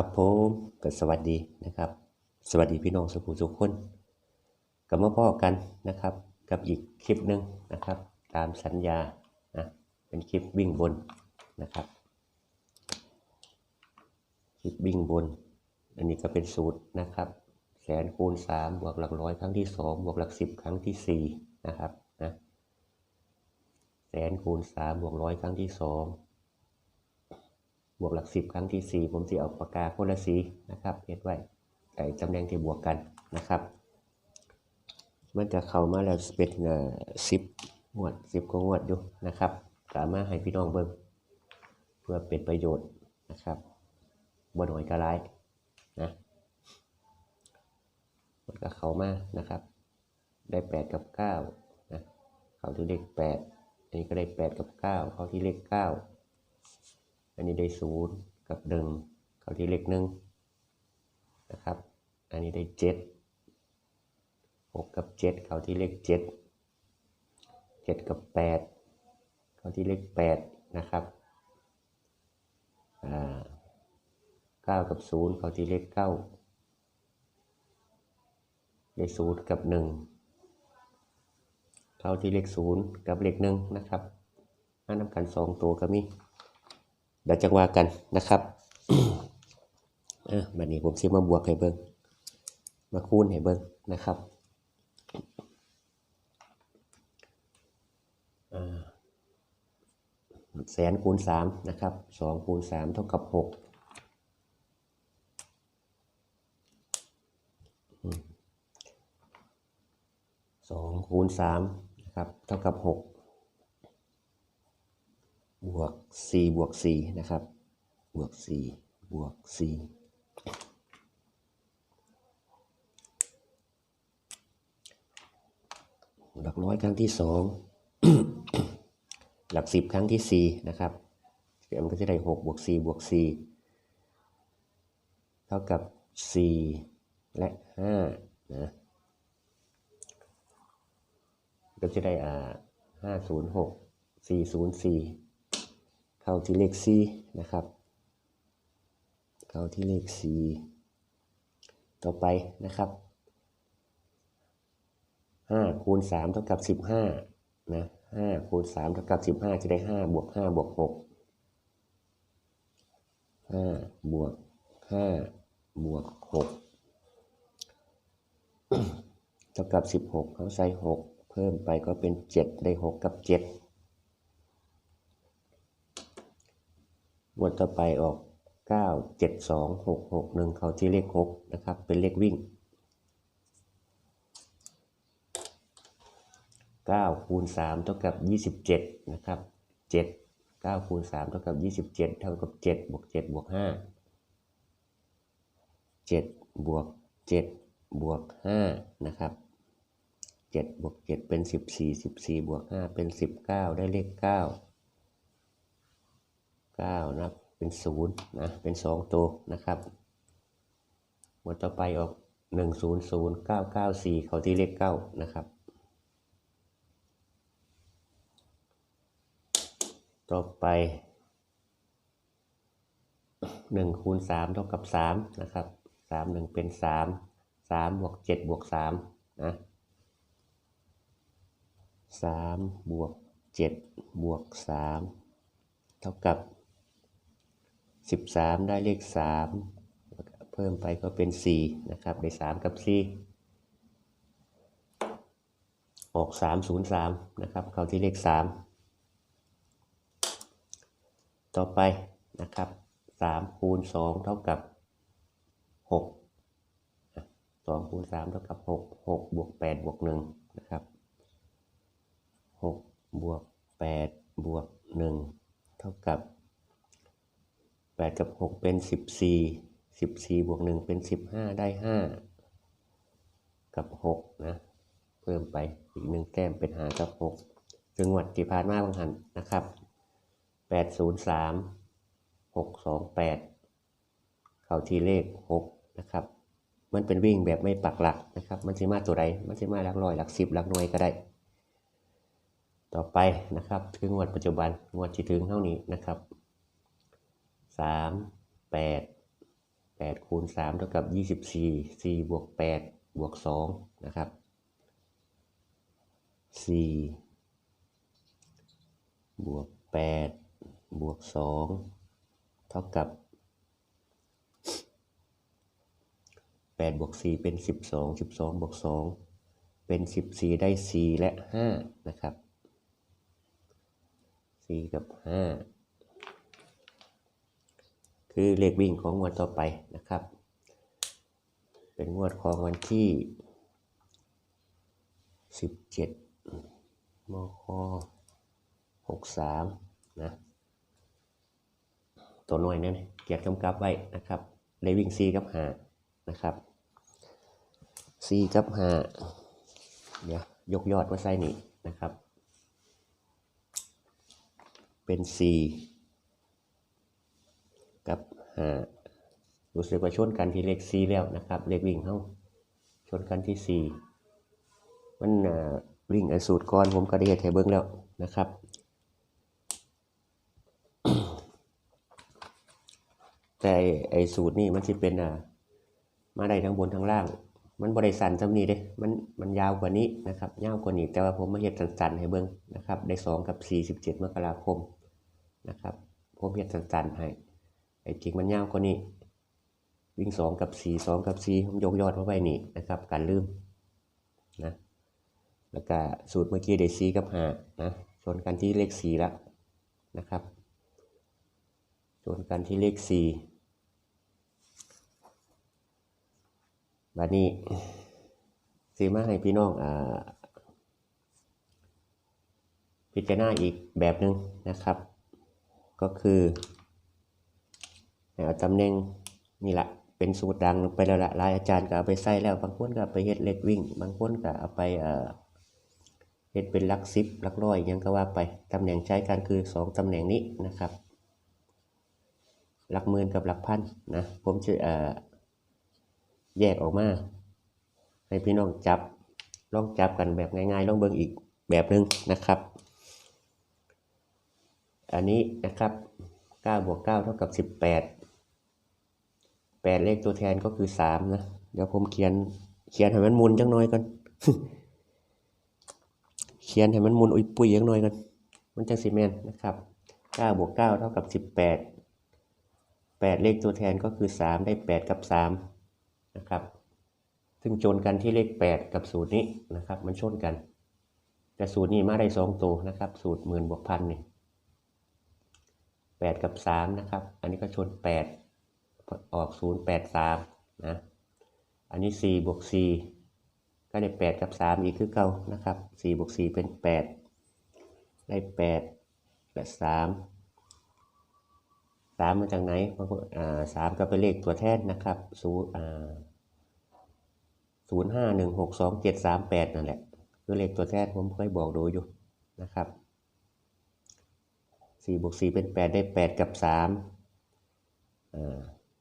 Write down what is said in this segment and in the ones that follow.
ครับผมก็สวัสดีนะครับ สวัสดีพี่น้องสุขุทุกคนกลับมาพ่อกันนะครับ กับอีกคลิปหนึ่งนะครับ ตามสัญญานะเป็นคลิปวิ่งบนนะครับ คลิปวิ่งบน อันนี้ก็เป็นสูตรนะครับ แสนคูณสามบวกหลักร้อยครั้งที่สองบวกหลักสิบครั้งที่สี่นะครับนะแสนคูณสามบวกร้อยครั้งที่สอง บวกหลักสิบครั้งที่สี่ผมจะเอาปากกาคนละสีนะครับเฮ็ดไว้ไก่ตำแหน่งที่บวกกันนะครับ มันจะเข้ามาแล้วเป็นสิบงวดสิบกว่างวดอยู่นะครับสามารถให้พี่น้องเบิ่งเพื่อเป็นประโยชน์นะครับบ่น้อยก็หลายนะมันก็เข้ามานะครับ ได้แปดกับเก้านะเข้าที่เลขแปดอันนี้ก็ได้แปดกับเก้าเข้าที่เลขเก้า อันนี้ได้ศูนย์กับหนึ่งเข้าที่เลขหนึ่งนะครับ อันนี้ได้เจ็ดหกกับเจ็ดเข้าที่เลขเจ็ดเจ็ดกับแปดเข้าที่เลขแปดนะครับอ่าเก้ากับศูนย์เข้าที่เลขเก้าเลขศูนย์กับหนึ่งเข้าที่เลขศูนย์กับเลขหนึ่งนะครับมานำกันสองตัวก็มี เดี๋ยวจังว่ากันนะครับอะบัดนี้ผมสิมาบวกให้เบิ่งมาคูณให้เบิ่งนะครับอ่าแสนคูณสามนะครับสองคูณสามเท่ากับหกสองคูณสามนะครับเท่ากับหก บวก 4 บวก 4 นะครับ บวก 4 บวก 4 หลักร้อยครั้งที่ 2 หลัก 10 ครั้งที่ 4 นะครับมันก็จะได้ 6 บวก 4 บวก 4 เท่ากับ 4 และ 5 นะ ก็จะได้อ่า506 404 เข้าที่เลข4นะครับ เข้าที่เลข4ต่อไปนะครับ5คูณ3เท่ากับ 15นะ5คูณ3เท่ากับ 15 จะได้ 5 บวก 5 บวก 6 5 บวก 5 บวก 6 เท่ากับ 16 เขาใส่ 6 เพิ่มไปก็เป็น 7 ได้ 6 กับ 7 งวดต่อไปออกเก้าเจ็ดสองหกหกหนึ่งเขาที่เลขหกนะครับ เป็นเลขวิ่งเก้าคูณสามเท่ากับยี่สิบเจ็ดนะครับเจ็ดเก้าคูณสามเท่ากับยี่สิบเจ็ดเท่ากับเจ็ดบวกเจ็ดบวกห้าเจ็ดบวกเจ็ดบวกห้านะครับเจ็ดบวกเจ็ดเป็นสิบสี่สิบสี่บวกห้าเป็นสิบเก้าได้เลขเก้าเก้านับเป็นศูนย์นะเป็นสองตัวนะครับหมดต่อไปออกหนึ่งศูนย์ศูนย์เก้าเก้าสี่เขาที่เลขเก้านะครับ ต่อไปหนึ่งคูณสามเท่ากับสามนะครับสามหนึ่งเป็นสามสามบวกเจ็ดบวกสามนะสามบวกเจ็ดบวกสามเท่ากับ 13 ได้เลข 3 เพิ่มไปก็เป็น 4 นะครับ ได้ 3 กับ 4 ออก 303 นะครับ เข้าที่เลข 3 ต่อไปนะครับ 3 คูณ 2 เท่ากับ 6 2 คูณ 3 เท่ากับ 6 6 บวก 8 บวก 1 นะครับ 6 บวก 8 กับ 6 เป็น 14 14บวก1เป็น 15 ได้ 5 กับ 6 นะ เพิ่มไปอีก 1 แต้มเป็น5กับ 6 จังหวัดที่ผ่านมาบางหันนะครับ 803 628 เข้าที่เลข 6 นะครับ มันเป็นวิ่งแบบไม่ปักหลักนะครับ มันจะมาตัวใดมันจะมาหลักร้อยหลักสิบหลักหน่วยก็ได้ ต่อไปนะครับถึงงวดปัจจุบันงวดที่ถึงเท่านี้นะครับ สามแปดแปดคูณสามเท่ากับยี่สิบสี่สี่บวกแปดบวกสองนะครับสี่บวกแปดบวกสองเท่ากับแปดบวกสี่เป็นสิบสองสิบสองบวกสองเป็นสิบสี่ได้สี่และห้านะครับสี่กับห้า คือเลขวิ่งของงวดต่อไปนะครับ เป็นงวดของวันที่ 17 มค 63 นะตัวหน่วยนั้นเกียรติกำกับไว้นะครับได้วิ่ง 4 กับ 5 นะครับ 4 กับ 5 เดี๋ยวยกยอดมาใส่นี่นะครับ เป็น 4 กับหารู้สึกว่าชนกันที่เลขสี่แล้วนะครับเลขวิ่งเข้าชนกันที่สี่มันวิ่งไอสูตรก่อนผมก็ได้เห็นให้เบิ้งแล้วนะครับแต่ไอสูตรนี่มันจะเป็นอ่ามาได้ทั้งบนทั้งล่าง มันบริสันจำนี้เด้มันมันยาวกว่านี้นะครับยาวกว่านี้ แต่ว่าผมมาเห็ดสั้นๆให้เบิ้งนะครับ ได้สองกับสี่สิบเจ็ดมกราคมนะครับ ผมเห็ดสั้นๆให้ อ้จริงมันยาวกว่านี้ วิ่งสองกับสี่สองกับสี่ผมยกยอดเข้าไปนี่นะครับการลืมนะแล้วก็สูตรเมื่อกี้ได้สี่กับห้านะชนกันที่เลขสี่แล้วนะครับชนกันที่เลขสี่บัดนี้สีมาให้พี่น้องอ่าพิจารณาอีกแบบหนึ่งนะครับ ก็คือ เอาตำแหน่งนี่แหละเป็นสูตรดังไปแล้วละหลายอาจารย์ก็เอาไปใส่แล้วบางคนก็ไปเฮ็ดเล็กวิ่ง บางคนก็เอาไปเฮ็ดเป็นลักสิบลักร้อยยังก็ว่าไปตำแหน่งใช้กันคือสองตำแหน่งนี้นะครับหลักหมื่นกับหลักพันนะผมจะแยกออกมา ให้พี่น้องจับลองจับกันแบบง่ายๆลองเบิ่งอีกแบบหนึ่งนะครับ อันนี้นะครับ9บวก9เท่ากับ 18 8เลขตัวแทนก็คือ3นะ เดี๋ยวผมเขียน เขียนให้มันมุนจังน้อยก่อนเขียนให้มันมุนอุยปุยจังน้อยก่อนมันจะซีเมนนะครับ9บวก9เท่ากับ18 8เลขตัวแทนก็คือ3ได้8กับ3นะครับ ซึ่งโจนกันที่เลข8กับสูตรนี้นะครับ มันชนกัน แต่สูตรนี้มาได้2ตัวนะครับ สูตรหมื่นบวกพันนี่แปดกับสามนะครับ อันนี้ก็ชนแปด ออกศูนย์แปดสามนะ อันนี้สี่บวกสี่ก็ได้แปดกับสามอีกคือเก่านะครับสี่บวกสี่เป็นแปดได้แปดและสามสามมาจากไหนบางคนอ่าสามก็เป็นเลขตัวแทนนะครับศูนย์อ่าศูนย์ห้าหนึ่งหกสองเจ็ดสามแปดนั่นแหละคือเลขตัวแทนผมเคยบอกดูอยู่นะครับสี่บวกสี่เป็นแปดได้แปดกับสาม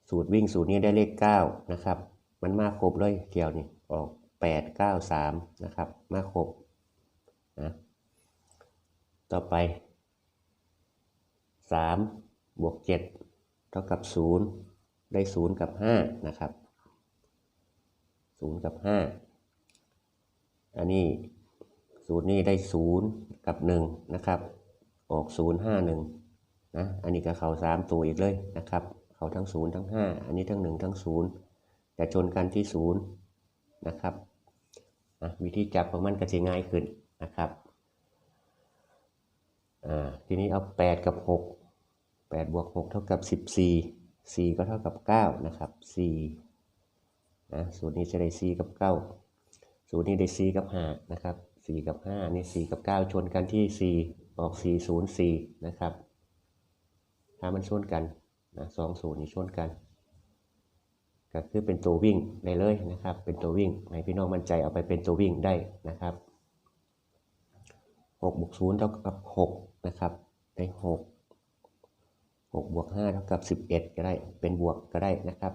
สูตรวิ่งสูตรนี้ได้เลขเก้านะครับ มันมาครบเลยเที่ยวนี่ออกแปดเก้าสามนะครับ มาครบนะต่อไปสามบวกเจ็ดเท่ากับศูนย์ได้ศูนย์กับห้านะครับศูนย์กับห้าอันนี้สูตรนี้ได้ศูนย์กับหนึ่งนะครับ ออกศูนย์ห้าหนึ่งนะ อันนี้ก็เขาสามตัวอีกเลยนะครับ เขาทั้งศูนย์ทั้งห้าอันนี้ทั้งหนึ่งทั้งศูนย์แต่ชนกันที่ศูนย์นะครับนะวิธีจับของมันก็จะง่ายขึ้นนะครับอ่าทีนี้เอาแปดกับหกแปดบวกหกเท่ากับสิบสี่สี่ก็เท่ากับเก้านะครับสี่นะสูตรนี้จะได้สี่กับเก้าสูตรนี้ได้สี่กับห้านะครับสี่กับห้านี่สี่กับเก้าชนกันที่สี่ออก 404 นะครับถ้ามันชนกัน นะสองศูนย์นี่ชนกัน ก็คือเป็นตัววิ่งได้เลยนะครับ เป็นตัววิ่งให้พี่น้องมั่นใจเอาไปเป็นตัววิ่งได้นะครับ6บวก0เท่ากับ6นะครับได้6 6บวก5เท่ากับ11ก็ได้เป็นบวกก็ได้นะครับ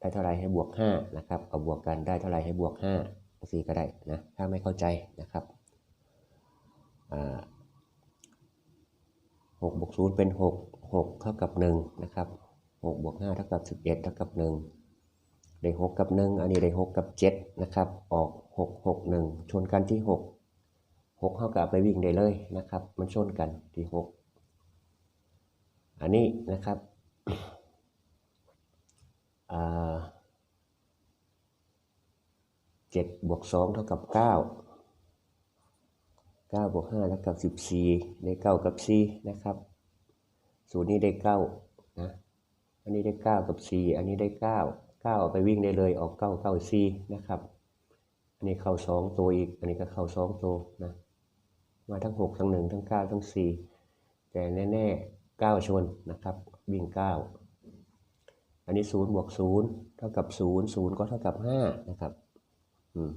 ได้เท่าไรให้บวก5นะครับเอาบวกกันได้เท่าไรให้บวก5สี่ก็ได้นะถ้าไม่เข้าใจนะครับหกบวกศูนย์เป็นหก หกเท่ากับหนึ่งนะครับหกบวกห้าเท่ากับสิบเอ็ดเท่ากับหนึ่งได้หกกับหนึ่งอันนี้ได้หกกับเจ็ดนะครับ ออกหกหกหนึ่งชนกันที่หกหกเท่ากับไปวิ่งได้เลยนะครับ มันชนกันที่หกอันนี้นะครับเจ็ดบวกสองเท่ากับเก้าเก้าบวกห้าเท่ากับสิบสี่ได้เก้ากับสี่นะครับ สูตรนี้ได้เก้านะอันนี้ได้เก้ากับสี่อันนี้ได้เก้าเก้าเอาไปวิ่งได้เลยออกเก้าเก้าสี่นะครับ อันนี้เข้าสองตัวอีก อันนี้ก็เข้าสองตัวนะมาทั้งหกทั้งหนึ่งทั้งเก้าทั้งสี่แต่แน่ๆเก้าชนนะครับวิ่งเก้าอันนี้ศูนย์บวกศูนย์เท่ากับศูนย์ศูนย์ก็เท่ากับห้านะครับอืม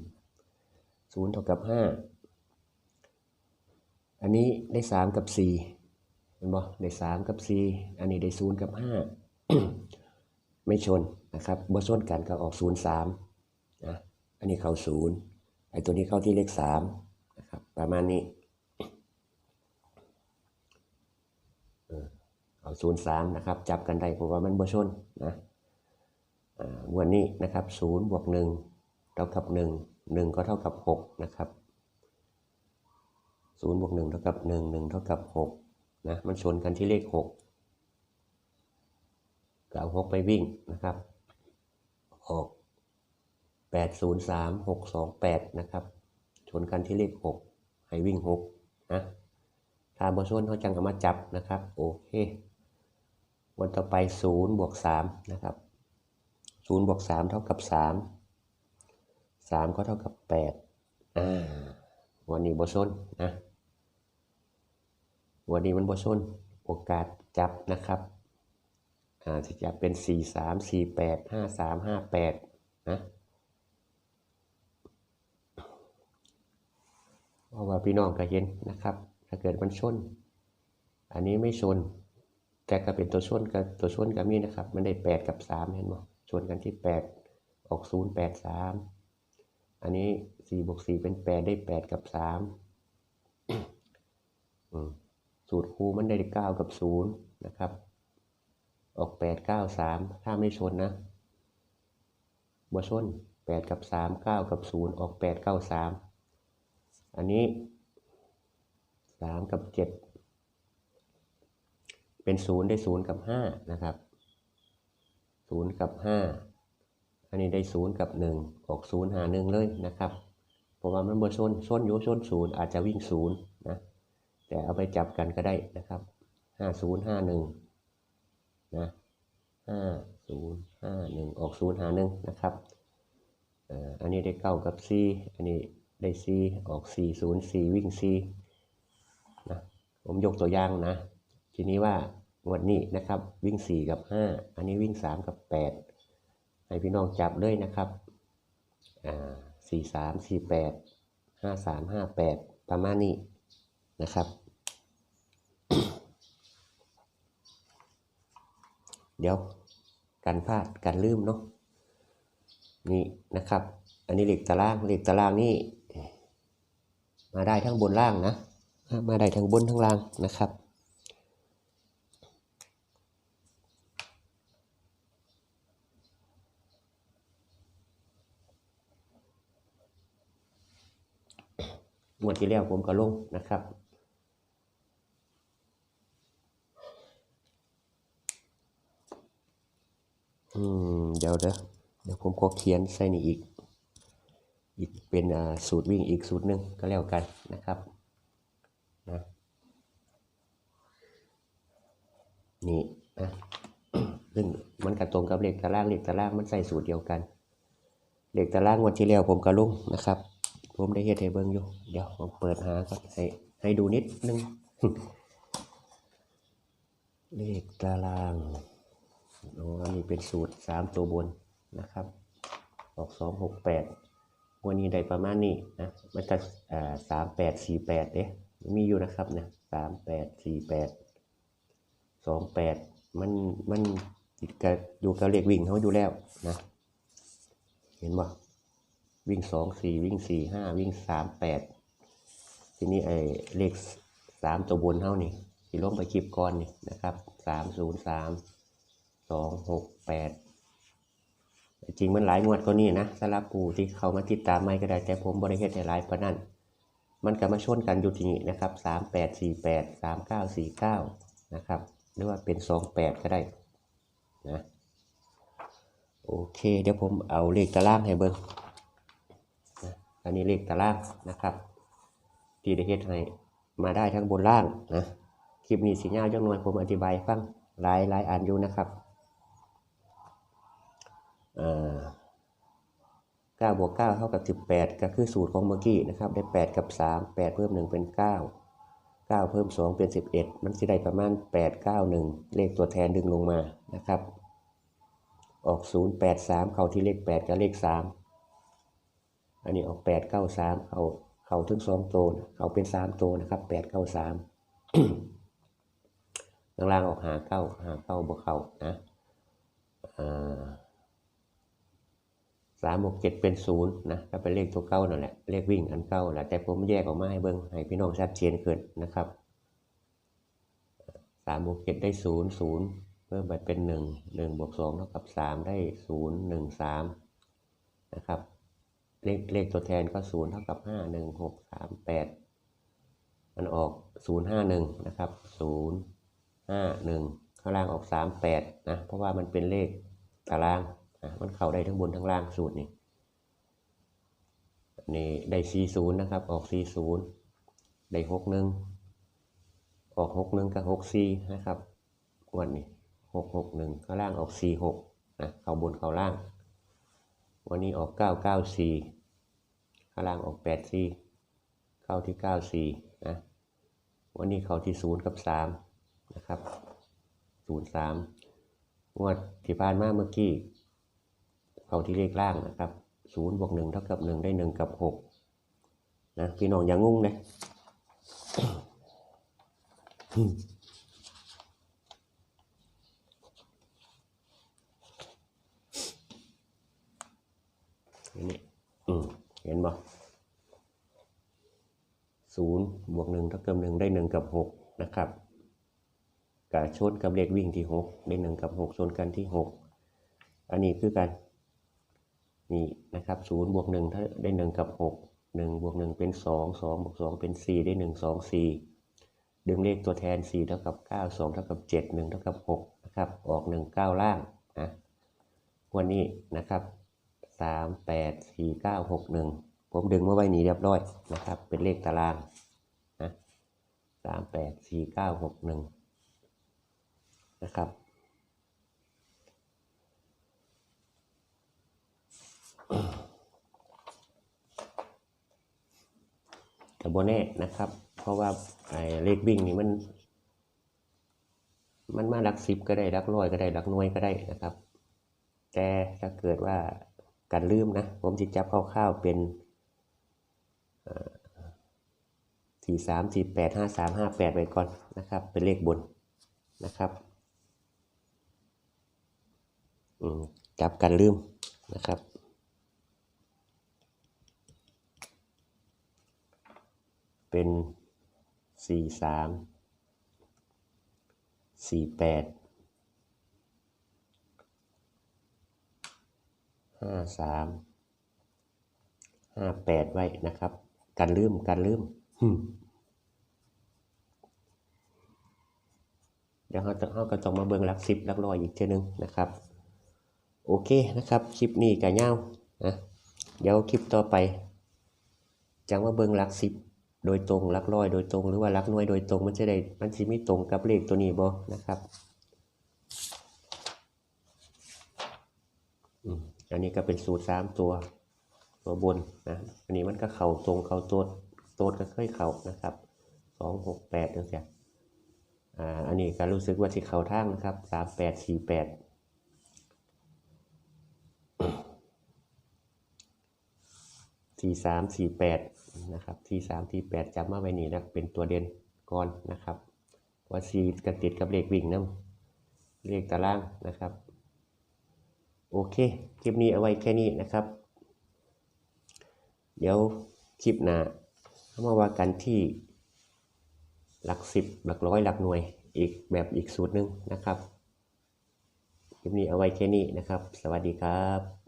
ศูนย์เท่ากับห้าอันนี้ได้สามกับสี่ เห็นบ่ได้สามกับสี่อันนี้ได้ศูนย์กับห้าไม่ชนนะครับบ่ชนกันก็ออกศูนย์สามนะอันนี้เข้าศูนย์ไอ้ตัวนี้เข้าที่เลขสามนะครับประมาณนี้เอาศูนย์สามนะครับจับกันได้เพราะว่ามันบ่ชนนะวันนี้นะครับศูนย์บวกหนึ่งเท่ากับหนึ่งหนึ่งก็เท่ากับหกนะครับศูนย์บวกหนึ่งเท่ากับหนึ่งหนึ่งเท่ากับหก นะมันชนกันที่เลขหกก็เอาหกไปวิ่งนะครับออกแปดศูนย์สามหกสองแปดนะครับ ชนกันที่เลขหกให้วิ่งหกนะถ้าบอชนเขาจังก็มาจับนะครับโอเควันต่อไปศูนย์บวกสามนะครับศูนย์บวกสามเท่ากับสามสามก็เท่ากับแปดอ่าวันนี้บอชนนะ วันนี้มันบอชนโอกาสจับนะครับอ่าจะเป็นสี่สามสี่แปดห้าสามห้าแปดนะเพราะว่าพี่น้องก็เห็นนะครับ ถ้าเกิดมันชน อันนี้ไม่ชน แต่ก็เป็นตัวชนกับตัวชนกับมีนะครับ มันได้แปดกับสามเห็นไหมชนกันที่แปดออกศูนย์แปดสามอันนี้สี่บวกสี่เป็นแปดได้แปดกับสามอืม สูตรคูมันได้เก้ากับศูนย์นะครับ ออกแปดเก้าสามถ้าไม่ชนนะบ่ชนแปดกับสามเก้ากับศูนย์ออกแปดเก้าสามอันนี้สามกับเจ็ดเป็นศูนย์ได้ศูนย์กับห้านะครับศูนย์กับห้าอันนี้ได้ศูนย์กับหนึ่งออกศูนย์หาหนึ่งเลยนะครับ เพราะว่ามันบ่ชนชนอยู่ชนศูนย์อาจจะวิ่งศูนย์นะ แต่เอาไปจับกันก็ได้นะครับห้าศูนย์ห้าหนึ่งนะห้าศูนย์ห้าหนึ่งออกศูนย์หาหนึ่งนะครับอันนี้ได้เก้ากับสี่อันนี้ได้สี่ออกสี่ศูนย์สี่วิ่งสี่นะผมยกตัวอย่างนะ ทีนี้ว่างวดนี้นะครับวิ่งสี่กับห้าอันนี้วิ่งสามกับแปดให้พี่น้องจับเลยนะครับอ่าสี่สามสี่แปดห้าสามห้าแปดประมาณนี้นะครับ เดี๋ยวกันพลาดกันลืมเนาะนี่นะครับ อันนี้เหล็กตารางเหล็กตารางนี่มาได้ทั้งบนล่างนะ มาได้ทั้งบนทั้งล่างนะครับงวดที่แล้วผมก็ลงนะครับ อืมเดี๋ยวเดี๋ยวเดี๋ยวผมขอเขียนใส่นี่อีก อีกเป็นสูตรวิ่งอีกสูตรหนึ่งก็แล้วกันนะครับนะนี่นะซึ่งมันกระตรงกับเลขตารางเลขตารางมันใส่สูตรเดียวกันเลขตารางวันที่แล้วผมก็ลงนะครับ ผมได้เฮ็ดให้เบิ่งอยู่ เดี๋ยวผมเปิดหาก่อนให้ให้ดูนิดนึงเลขตาราง โอ้อันนี้เป็นสูตรสามตัวบนนะครับ ออกสองหกแปดวันนี้ได้ประมาณนี้นะมันจะสามแปดสี่แปดเด้มีอยู่นะครับเนี่ยสามแปดสี่แปดสองแปดมันมันติดกับอยู่กับเลขวิ่งเขาอยู่แล้วนะ เห็นบ่วิ่งสองสี่วิ่งสี่ห้าวิ่งสามแปดทีนี้ไอ้เลขสามตัวบนเท่านี่ที่ลงไปคลิปก่อนนี่นะครับสามศูนย์สาม สองหกแปดจริงมันหลายงวดก็นี่นะสำหรับผู้ที่เขามาติดตามไม่ก็ได้แต่ผมบริเฮ็ดให้หลายปานนั้นมันก็มาชนกันอยู่ที่นี่นะครับสามแปดสี่แปดสามเก้าสี่เก้านะครับหรือว่าเป็นสองแปดก็ได้นะโอเคเดี๋ยวผมเอาเลขตารางให้เบิ่งนะอันนี้เลขตารางนะครับ ที่ได้เฮ็ดให้มาได้ทั้งบนล่างนะคลิปนี้สียาจังหน่อยผมอธิบายฟังหลายหลายอันอยู่นะครับ เอ่อ9บวก9เท่ากับ18ก็คือสูตรของเมื่อกี้นะครับได้8กับ3 8เพิ่ม1เป็น9 9เพิ่ม2เป็น11มันสิได้ประมาณ8 9 1เลขตัวแทนดึงลงมานะครับ ออก0 8 3เข้าที่เลข8กับเลข3อันนี้ออก8 9 3เข้าเข้าถึง2ตัวนะเข้าเป็น3ตัวนะครับ8 9 3ข้างล่างออกหาเก้าหาเก้าบวกเข้านะอ่า สามบวกเจ็ดเป็นศูนย์นะก็เป็นเลขตัวเก้านั่นแหละเลขวิ่งอันเก้าแหละแต่ผมแยกออกมาให้เบิ้งให้พี่น้องชัดเจนขึ้นนะครับสามบวกเจ็ดได้ศูนย์ศูนย์เพิ่มไปเป็นหนึ่งหนึ่งบวกสองเท่ากับสามได้ศูนย์หนึ่งสามนะครับเลขเลขตัวแทนก็ศูนย์เท่ากับห้าหนึ่งหกสามแปดมันออกศูนย์ห้าหนึ่งนะครับศูนย์ห้าหนึ่งข้างล่างออกสามแปดนะเพราะว่ามันเป็นเลขตาราง มันเข้าได้ทั้งบนทั้งล่างสูตรนี้นี่ได้สี่ศูนย์นะครับ ออกสี่ศูนย์ได้หกหนึ่งออกหกหนึ่งกับหกสี่นะครับวันนี้หกหกหนึ่งข้างล่างออกสี่หกนะเข้าบนเข้าล่าง วันนี้ออกเก้าเก้าสี่ข้างล่างออกแปดสี่เข้าที่เก้าสี่นะวันนี้เข้าที่ศูนย์กับสามนะครับศูนย์สามงวดที่ผ่านมาเมื่อกี้ เข้าที่เลขล่างนะครับศูนย์บวกหนึ่งเท่ากับหนึ่งได้หนึ่งกับหกนะพี่น้องอย่างงงนะนี่เห็นบ่ศูนย์บวกหนึ่งเท่ากับหนึ่งได้หนึ่งกับหกนะครับกับชนกับเลขวิ่งที่หกได้หนึ่งกับหกชนกันที่หกอันนี้คือกัน นี่นะครับศูนย์บวกหนึ่งถ้าได้หนึ่งกับหกหนึ่งบวกหนึ่งเป็นสองสองบวกสองเป็นสี่ได้หนึ่งสองสี่ดึงเลขตัวแทนสี่เท่ากับเก้าสองเท่ากับเจ็ดหนึ่งเท่ากับหกนะครับออกหนึ่งเก้าล่างนะวันนี้นะครับสามแปดสี่เก้าหกหนึ่งผมดึงมาไว้นี้เรียบร้อยนะครับ เป็นเลขตารางนะสามแปดสี่เก้าหกหนึ่งนะครับ กับโบแน่นะครับ เพราะว่าไอ้เลขวิ่งนี่มัน มันมาลักสิบก็ได้ลักร้อยก็ได้ลักน่วยก็ได้นะครับ แต่ถ้าเกิดว่าการลืมนะ ผมจะจับคร่าวๆเป็นสี่สามสี่แปดห้าสามห้าแปดไปก่อนนะครับ เป็นเลขบนนะครับจับกันลืมนะครับ เป็นสี่สามสี่แปดห้าสามห้าแปดไว้นะครับกันลืมกันลืมหึ่มเดี๋ยวเราจะเราก็ต้องมาเบิ่งหลักสิบหลักร้อยอีกเทีนึงนะครับ โอเคนะครับ คลิปนี้กะเงานะเดี๋ยวคลิปต่อไปจังว่าเบิ่งหลักสิบ โดยตรงลักร้อยโดยตรงหรือว่าลักหน่วยโดยตรงมันจะได้มันจะไม่ตรงกับเลขตัวนี้บ่นะครับอันนี้ก็เป็นสูตรสามตัวตัวบนนะอันนี้มันก็เข่าตรงเข่าตัวตัวก็ค่อยเข่านะครับสองหกแปดเดี๋ยวเสียอ่าอันนี้ก็รู้สึกว่าที่เข่าทางนะครับสามแปดสี่แปดสี่สามสี่แปด นะครับสี่สามสี่แปดจำมาไว้นี่นะเป็นตัวเด่นก่อนนะครับว่าสี่กระติดกับเลขวิ่งน้ำเลขตารางนะครับ โอเค คลิปนี้เอาไว้แค่นี้นะครับ เดี๋ยวคลิปหน้าามาว่ากันที่หลักสิบหลักร้อยหลักหน่วยอีกแบบอีกสูตรหนึ่งนะครับ คลิปนี้เอาไว้แค่นี้นะครับ สวัสดีครับ